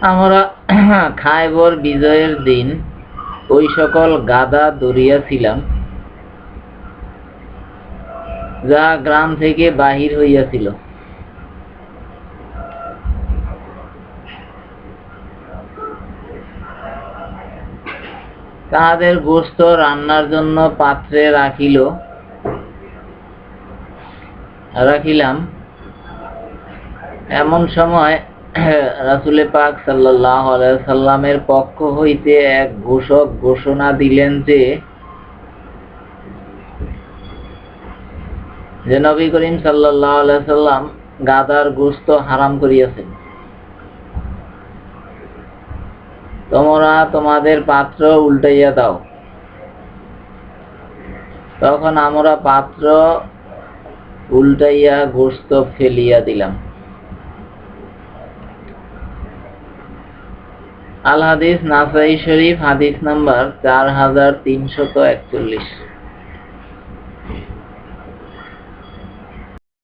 আমরা খাইবর বিজয়ের দিন ওই সকল গাদা ধরিয়াছিলাম যা গ্রাম থেকে বাহির হইয়াছিল। তাহাদের গোস্ত রান্নার জন্য পাত্রে রাখিল, রাখিলাম। এমন সময় রাসুলে পাক সাল্লাহ সাল্লামের পক্ষ হইতে এক ঘোষক ঘোষণা দিলেন যে যে নবী করিম সাল্লাহ সাল্লাম গাদার গোস্ত হারাম করিয়াছেন। তোমরা তোমাদের পাত্র উল্টাইয়া দাও। তখন আমরা পাত্র উল্টাইয়া গোস্ত ফেলিয়া দিলাম। আল হাদিস নাসাই শরীফ হাদিস নাম্বার চার হাজার তিনশত একচল্লিশ।